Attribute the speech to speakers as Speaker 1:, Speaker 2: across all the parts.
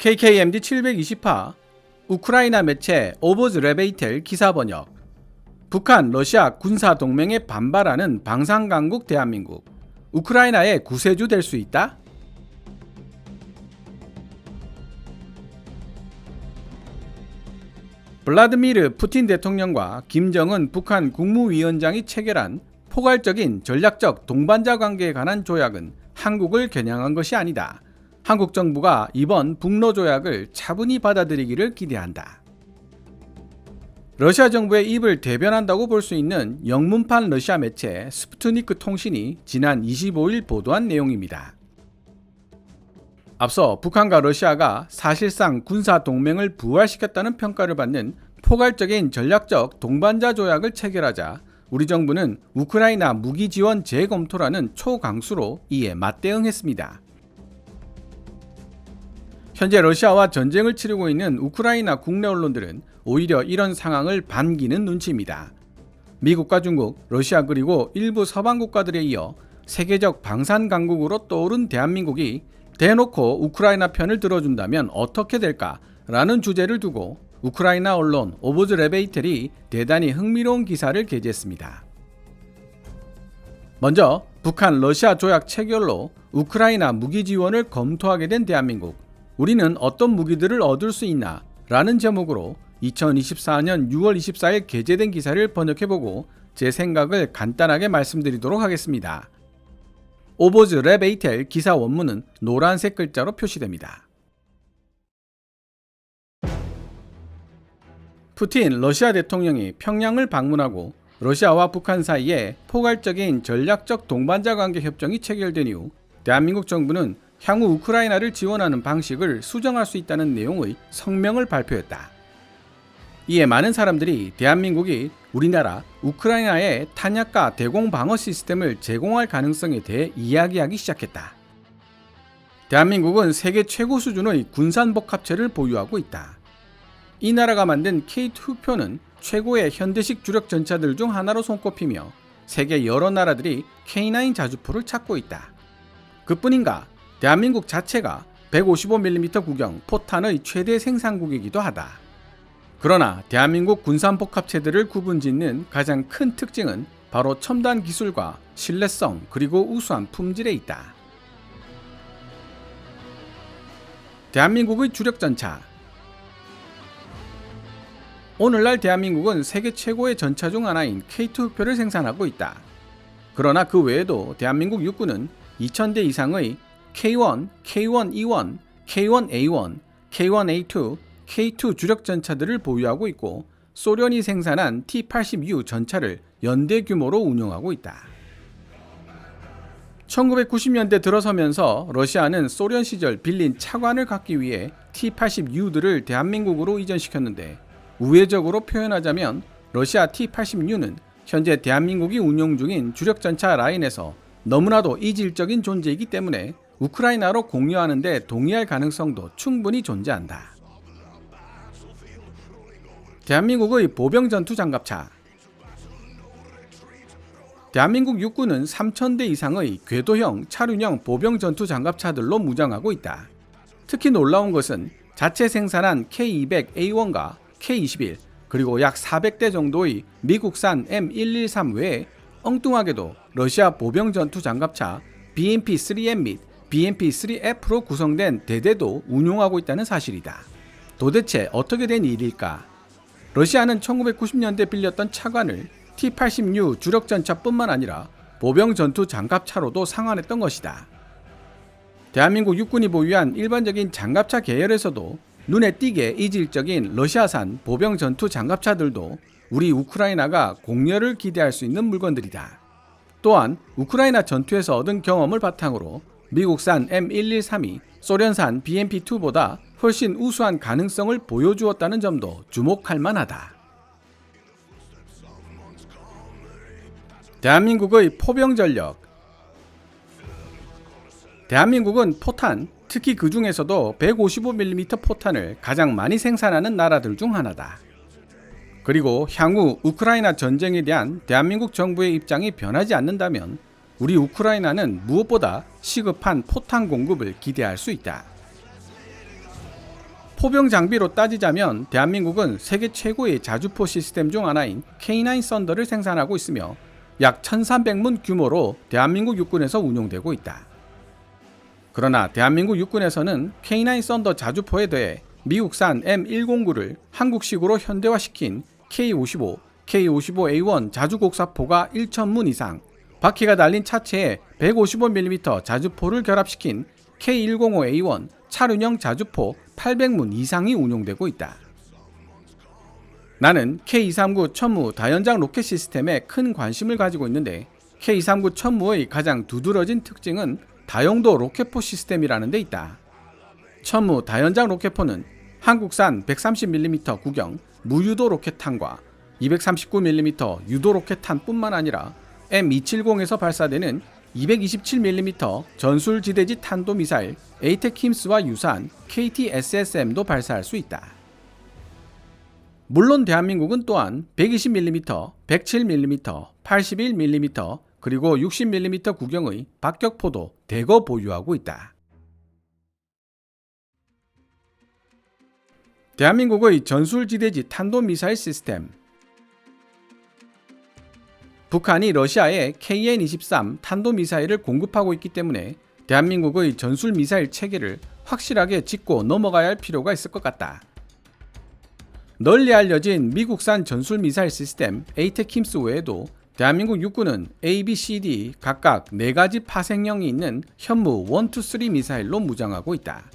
Speaker 1: KKMD 720화 우크라이나 매체 오버즈 레베이텔 기사 번역 북한 러시아 군사 동맹에 반발하는 방산 강국 대한민국 우크라이나의 구세주 될 수 있다? 블라드미르 푸틴 대통령과 김정은 북한 국무위원장이 체결한 포괄적인 전략적 동반자 관계에 관한 조약은 한국을 겨냥한 것이 아니다. 한국 정부가 이번 북러 조약을 차분히 받아들이기를 기대한다. 러시아 정부의 입을 대변한다고 볼 수 있는 영문판 러시아 매체 스푸트니크 통신이 지난 25일 보도한 내용입니다. 앞서 북한과 러시아가 사실상 군사 동맹을 부활시켰다는 평가를 받는 포괄적인 전략적 동반자 조약을 체결하자 우리 정부는 우크라이나 무기 지원 재검토라는 초강수로 이에 맞대응했습니다. 현재 러시아와 전쟁을 치르고 있는 우크라이나 국내 언론들은 오히려 이런 상황을 반기는 눈치입니다. 미국과 중국, 러시아 그리고 일부 서방 국가들에 이어 세계적 방산 강국으로 떠오른 대한민국이 대놓고 우크라이나 편을 들어준다면 어떻게 될까라는 주제를 두고 우크라이나 언론 오보즈 레베이텔이 대단히 흥미로운 기사를 게재했습니다. 먼저 북한 러시아 조약 체결로 우크라이나 무기 지원을 검토하게 된 대한민국 우리는 어떤 무기들을 얻을 수 있나 라는 제목으로 2024년 6월 24일 게재된 기사를 번역해보고 제 생각을 간단하게 말씀드리도록 하겠습니다. 오보즈 레베이텔 기사 원문은 노란색 글자로 표시됩니다. 푸틴 러시아 대통령이 평양을 방문하고 러시아와 북한 사이에 포괄적인 전략적 동반자 관계 협정이 체결된 이후 대한민국 정부는 향후 우크라이나를 지원하는 방식을 수정할 수 있다는 내용의 성명을 발표했다. 이에 많은 사람들이 대한민국이 우리나라 우크라이나에 탄약과 대공 방어 시스템을 제공할 가능성에 대해 이야기하기 시작했다. 대한민국은 세계 최고 수준의 군산복합체를 보유하고 있다. 이 나라가 만든 K2표는 최고의 현대식 주력 전차들 중 하나로 손꼽히며 세계 여러 나라들이 K9 자주포를 찾고 있다. 그뿐인가 대한민국 자체가 155mm 구경 포탄의 최대 생산국이기도 하다. 그러나 대한민국 군산복합체들을 구분짓는 가장 큰 특징은 바로 첨단 기술과 신뢰성 그리고 우수한 품질에 있다. 대한민국의 주력 전차 오늘날 대한민국은 세계 최고의 전차 중 하나인 K2표를 생산하고 있다. 그러나 그 외에도 대한민국 육군은 2000대 이상의 K1, K1E1, K1A1, K1A2, K2 주력 전차들을 보유하고 있고 소련이 생산한 T-80U 전차를 연대 규모로 운영하고 있다. 1990년대 들어서면서 러시아는 소련 시절 빌린 차관을 갖기 위해 T-80U들을 대한민국으로 이전시켰는데 우회적으로 표현하자면 러시아 T-80U는 현재 대한민국이 운용 중인 주력 전차 라인에서 너무나도 이질적인 존재이기 때문에 우크라이나로 공유하는데 동의할 가능성도 충분히 존재한다. 대한민국의 보병 전투 장갑차 대한민국 육군은 3,000대 이상의 궤도형 차륜형 보병 전투 장갑차들로 무장하고 있다. 특히 놀라운 것은 자체 생산한 K200A1과 K21 그리고 약 400대 정도의 미국산 M113 외에 엉뚱하게도 러시아 보병 전투 장갑차 BMP-3M 및 BMP-3F로 구성된 대대도 운용하고 있다는 사실이다. 도대체 어떻게 된 일일까? 러시아는 1990년대 빌렸던 차관을 T-80U 주력 전차뿐만 아니라 보병 전투 장갑차로도 상환했던 것이다. 대한민국 육군이 보유한 일반적인 장갑차 계열에서도 눈에 띄게 이질적인 러시아산 보병 전투 장갑차들도 우리 우크라이나가 공여를 기대할 수 있는 물건들이다. 또한 우크라이나 전투에서 얻은 경험을 바탕으로 미국산 M113이 소련산 BMP2보다 훨씬 우수한 가능성을 보여주었다는 점도 주목할 만하다. 대한민국의 포병 전력 대한민국은 포탄, 특히 그 중에서도 155mm 포탄을 가장 많이 생산하는 나라들 중 하나다. 그리고 향후 우크라이나 전쟁에 대한 대한민국 정부의 입장이 변하지 않는다면 우리 우크라이나는 무엇보다 시급한 포탄 공급을 기대할 수 있다. 포병 장비로 따지자면 대한민국은 세계 최고의 자주포 시스템 중 하나인 K9 썬더를 생산하고 있으며 약 1300문 규모로 대한민국 육군에서 운용되고 있다. 그러나 대한민국 육군에서는 K9 썬더 자주포에 대해 미국산 M109를 한국식으로 현대화시킨 K55, K55A1 자주곡사포가 1,000문 이상, 바퀴가 달린 차체에 155mm 자주포를 결합시킨 K105A1 차륜형 자주포 800문 이상이 운용되고 있다. 나는 K239 천무 다연장 로켓 시스템에 큰 관심을 가지고 있는데 K239 천무의 가장 두드러진 특징은 다용도 로켓포 시스템이라는 데 있다. 천무 다연장 로켓포는 한국산 130mm 구경 무유도 로켓탄과 239mm 유도 로켓탄뿐만 아니라 M270에서 발사되는 227mm 전술 지대지 탄도 미사일 에이테킴스와 유사한 KT-SSM도 발사할 수 있다. 물론 대한민국은 또한 120mm, 107mm, 81mm 그리고 60mm 구경의 박격포도 대거 보유하고 있다. 대한민국의 전술지대지 탄도미사일 시스템 북한이 러시아에 KN-23 탄도미사일을 공급하고 있기 때문에 대한민국의 전술미사일 체계를 확실하게 짚고 넘어가야 할 필요가 있을 것 같다. 널리 알려진 미국산 전술미사일 시스템 에이테킴스 외에도 대한민국 육군은 A, B, C, D 각각 4가지 파생형이 있는 현무 1, 2, 3 미사일로 무장하고 있다.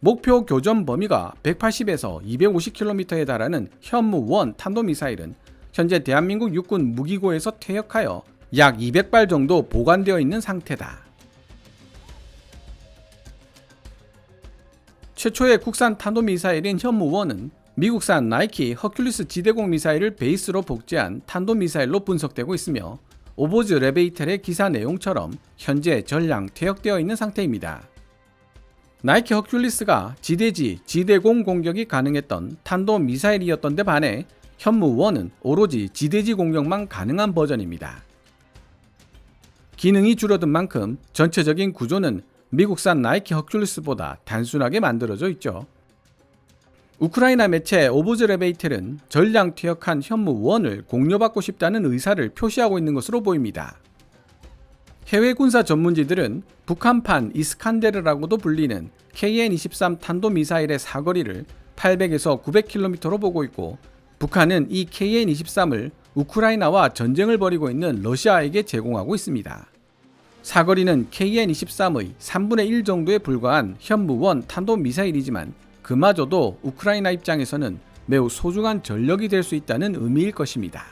Speaker 1: 목표 교전 범위가 180에서 250km에 달하는 현무 1 탄도미사일은 현재 대한민국 육군 무기고에서 퇴역하여 약 200발 정도 보관되어 있는 상태다. 최초의 국산 탄도미사일인 현무1은 미국산 나이키 허큘리스 지대공 미사일을 베이스로 복제한 탄도미사일로 분석되고 있으며 오보즈 레베이텔의 기사 내용처럼 현재 전량 퇴역되어 있는 상태입니다. 나이키 허큘리스가 지대지, 지대공 공격이 가능했던 탄도 미사일이었던 데 반해 현무 1은 오로지 지대지 공격만 가능한 버전입니다. 기능이 줄어든 만큼 전체적인 구조는 미국산 나이키 허큘리스보다 단순하게 만들어져 있죠. 우크라이나 매체 오브즈레베이텔은 전량 퇴역한 현무 1을 공료받고 싶다는 의사를 표시하고 있는 것으로 보입니다. 해외 군사 전문지들은 북한판 이스칸데르라고도 불리는 KN-23 탄도미사일의 사거리를 800에서 900km로 보고 있고 북한은 이 KN-23을 우크라이나와 전쟁을 벌이고 있는 러시아에게 제공하고 있습니다. 사거리는 KN-23의 3분의 1 정도에 불과한 현무1 탄도미사일이지만 그마저도 우크라이나 입장에서는 매우 소중한 전력이 될 수 있다는 의미일 것입니다.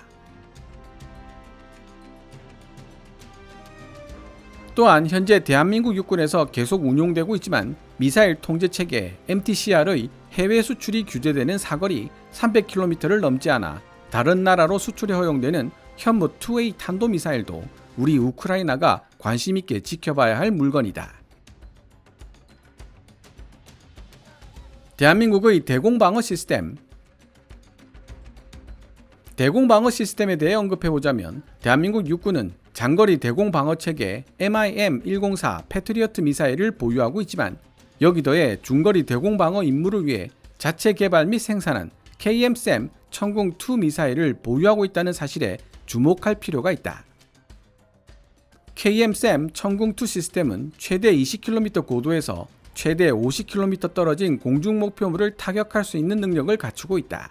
Speaker 1: 또한 현재 대한민국 육군에서 계속 운용되고 있지만 미사일 통제 체계 MTCR의 해외 수출이 규제되는 사거리 300km를 넘지 않아 다른 나라로 수출이 허용되는 현무 2A 탄도 미사일도 우리 우크라이나가 관심 있게 지켜봐야 할 물건이다. 대한민국의 대공방어 시스템 대공방어 시스템에 대해 언급해보자면 대한민국 육군은 장거리 대공방어 체계 MIM-104 패트리어트 미사일을 보유하고 있지만 여기더해 중거리 대공방어 임무를 위해 자체 개발 및 생산한 KM-SAM 천궁2 미사일을 보유하고 있다는 사실에 주목할 필요가 있다. KM-SAM 천궁2 시스템은 최대 20km 고도에서 최대 50km 떨어진 공중 목표물을 타격할 수 있는 능력을 갖추고 있다.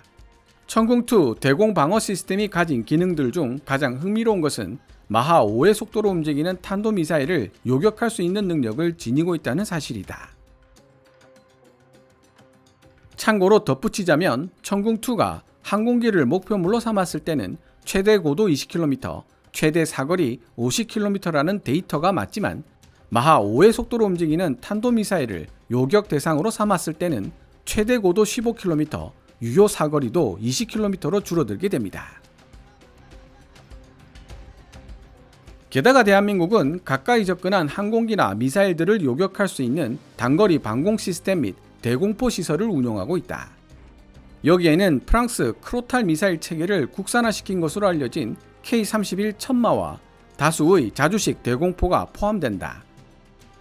Speaker 1: 천궁2 대공 방어 시스템이 가진 기능들 중 가장 흥미로운 것은 마하 5의 속도로 움직이는 탄도 미사일을 요격할 수 있는 능력을 지니고 있다는 사실이다. 참고로 덧붙이자면 천궁2가 항공기를 목표물로 삼았을 때는 최대 고도 20km, 최대 사거리 50km라는 데이터가 맞지만 마하 5의 속도로 움직이는 탄도미사일을 요격 대상으로 삼았을 때는 최대 고도 15km, 유효 사거리도 20km로 줄어들게 됩니다. 게다가 대한민국은 가까이 접근한 항공기나 미사일들을 요격할 수 있는 단거리 방공 시스템 및 대공포 시설을 운용하고 있다. 여기에는 프랑스 크로탈 미사일 체계를 국산화시킨 것으로 알려진 K-31 천마와 다수의 자주식 대공포가 포함된다.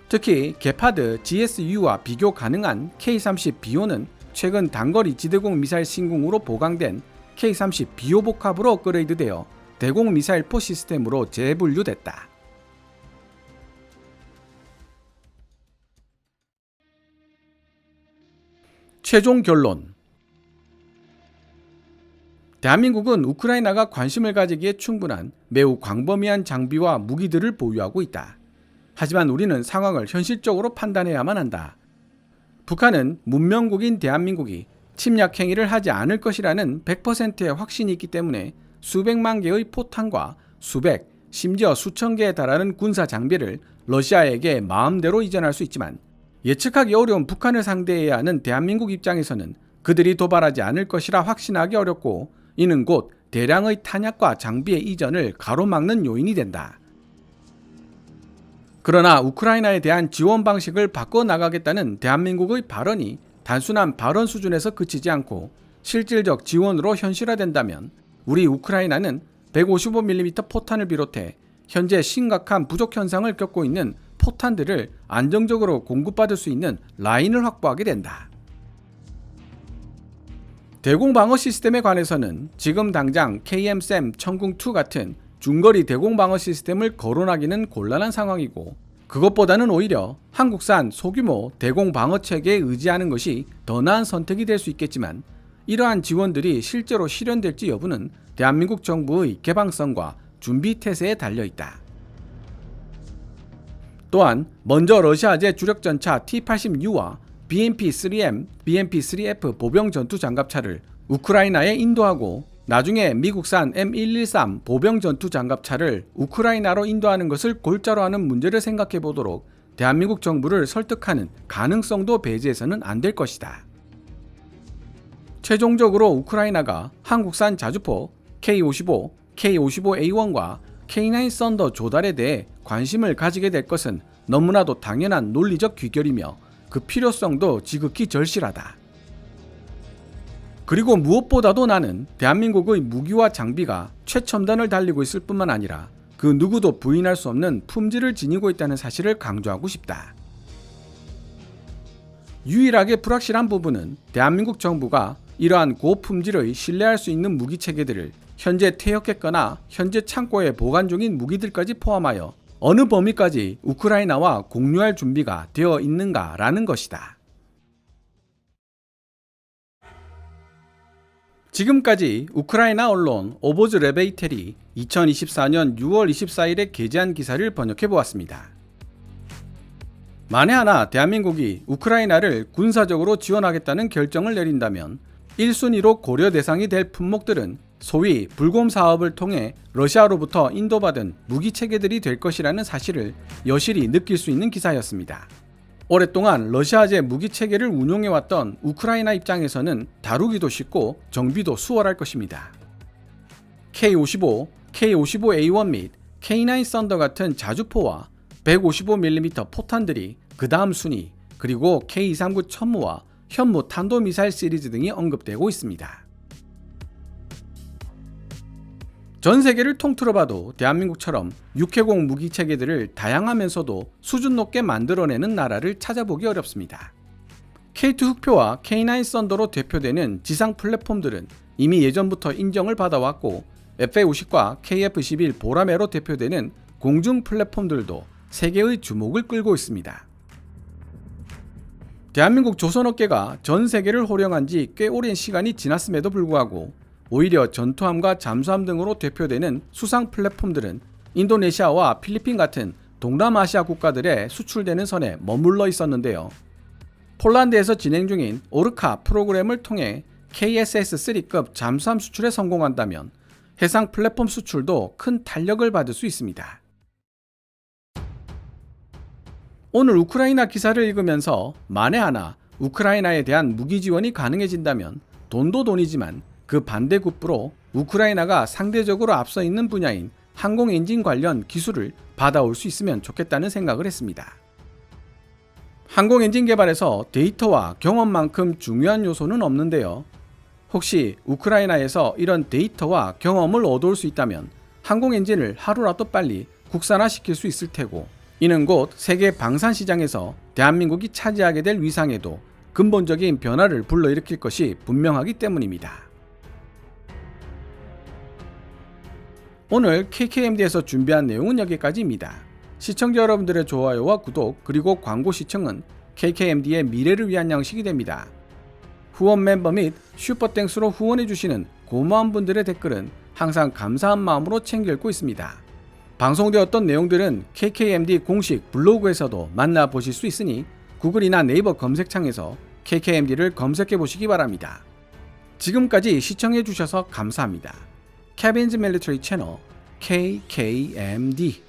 Speaker 1: 특히 게파드 GSU와 비교 가능한 K-30 비오는 최근 단거리 지대공 미사일 신궁으로 보강된 K-30 비호 복합으로 업그레이드되어 대공 미사일 포 시스템으로 재분류됐다. 최종 결론 대한민국은 우크라이나가 관심을 가지기에 충분한 매우 광범위한 장비와 무기들을 보유하고 있다. 하지만 우리는 상황을 현실적으로 판단해야만 한다. 북한은 문명국인 대한민국이 침략 행위를 하지 않을 것이라는 100%의 확신이 있기 때문에 수백만 개의 포탄과 수백, 심지어 수천 개에 달하는 군사 장비를 러시아에게 마음대로 이전할 수 있지만 예측하기 어려운 북한을 상대해야 하는 대한민국 입장에서는 그들이 도발하지 않을 것이라 확신하기 어렵고 이는 곧 대량의 탄약과 장비의 이전을 가로막는 요인이 된다. 그러나 우크라이나에 대한 지원 방식을 바꿔 나가겠다는 대한민국의 발언이 단순한 발언 수준에서 그치지 않고 실질적 지원으로 현실화된다면 우리 우크라이나는 155mm 포탄을 비롯해 현재 심각한 부족 현상을 겪고 있는 포탄들을 안정적으로 공급받을 수 있는 라인을 확보하게 된다. 대공 방어 시스템에 관해서는 지금 당장 KM-SAM 천궁2 같은 중거리 대공 방어 시스템을 거론하기는 곤란한 상황이고 그것보다는 오히려 한국산 소규모 대공 방어 체계에 의지하는 것이 더 나은 선택이 될 수 있겠지만 이러한 지원들이 실제로 실현될지 여부는 대한민국 정부의 개방성과 준비 태세에 달려 있다. 또한 먼저 러시아제 주력 전차 T-86와 BMP-3M, BMP-3F 보병 전투 장갑차를 우크라이나에 인도하고 나중에 미국산 M113 보병 전투 장갑차를 우크라이나로 인도하는 것을 골자로 하는 문제를 생각해 보도록 대한민국 정부를 설득하는 가능성도 배제해서는 안 될 것이다. 최종적으로 우크라이나가 한국산 자주포 K55, K55A1과 K9 썬더 조달에 대해 관심을 가지게 될 것은 너무나도 당연한 논리적 귀결이며 그 필요성도 지극히 절실하다. 그리고 무엇보다도 나는 대한민국의 무기와 장비가 최첨단을 달리고 있을 뿐만 아니라 그 누구도 부인할 수 없는 품질을 지니고 있다는 사실을 강조하고 싶다. 유일하게 불확실한 부분은 대한민국 정부가 이러한 고품질의 신뢰할 수 있는 무기 체계들을 현재 퇴역했거나 현재 창고에 보관 중인 무기들까지 포함하여 어느 범위까지 우크라이나와 공유할 준비가 되어 있는가라는 것이다. 지금까지 우크라이나 언론 오보즈 레베이텔이 2024년 6월 24일에 게재한 기사를 번역해 보았습니다. 만에 하나 대한민국이 우크라이나를 군사적으로 지원하겠다는 결정을 내린다면 1순위로 고려 대상이 될 품목들은 소위 불곰 사업을 통해 러시아로부터 인도받은 무기 체계들이 될 것이라는 사실을 여실히 느낄 수 있는 기사였습니다. 오랫동안 러시아제 무기 체계를 운용해왔던 우크라이나 입장에서는 다루기도 쉽고 정비도 수월할 것입니다. K55, K55A1 및 K9 썬더 같은 자주포와 155mm 포탄들이 그 다음 순위, 그리고 K239 천무와 현무 탄도미사일 시리즈 등이 언급되고 있습니다. 전 세계를 통틀어 봐도 대한민국처럼 육해공 무기 체계들을 다양하면서도 수준 높게 만들어내는 나라를 찾아보기 어렵습니다. K2 흑표와 K9 썬더로 대표되는 지상 플랫폼들은 이미 예전부터 인정을 받아왔고 FA50과 KF11 보라매로 대표되는 공중 플랫폼들도 세계의 주목을 끌고 있습니다. 대한민국 조선업계가 전 세계를 호령한 지 꽤 오랜 시간이 지났음에도 불구하고 오히려 전투함과 잠수함 등으로 대표되는 수상 플랫폼들은 인도네시아와 필리핀 같은 동남아시아 국가들에 수출되는 선에 머물러 있었는데요. 폴란드에서 진행 중인 오르카 프로그램을 통해 KSS-3급 잠수함 수출에 성공한다면 해상 플랫폼 수출도 큰 탄력을 받을 수 있습니다. 오늘 우크라이나 기사를 읽으면서 만에 하나 우크라이나에 대한 무기 지원이 가능해진다면 돈도 돈이지만 그 반대급부로 우크라이나가 상대적으로 앞서 있는 분야인 항공 엔진 관련 기술을 받아올 수 있으면 좋겠다는 생각을 했습니다. 항공 엔진 개발에서 데이터와 경험만큼 중요한 요소는 없는데요. 혹시 우크라이나에서 이런 데이터와 경험을 얻어올 수 있다면 항공 엔진을 하루라도 빨리 국산화시킬 수 있을 테고 이는 곧 세계 방산 시장에서 대한민국이 차지하게 될 위상에도 근본적인 변화를 불러일으킬 것이 분명하기 때문입니다. 오늘 KKMD에서 준비한 내용은 여기까지입니다. 시청자 여러분들의 좋아요와 구독 그리고 광고 시청은 KKMD의 미래를 위한 양식이 됩니다. 후원 멤버 및 슈퍼땡스로 후원해주시는 고마운 분들의 댓글은 항상 감사한 마음으로 챙겨 읽고 있습니다. 방송되었던 내용들은 KKMD 공식 블로그에서도 만나보실 수 있으니 구글이나 네이버 검색창에서 KKMD를 검색해 보시기 바랍니다. 지금까지 시청해 주셔서 감사합니다. 캐빈즈 밀리터리 채널 KKMD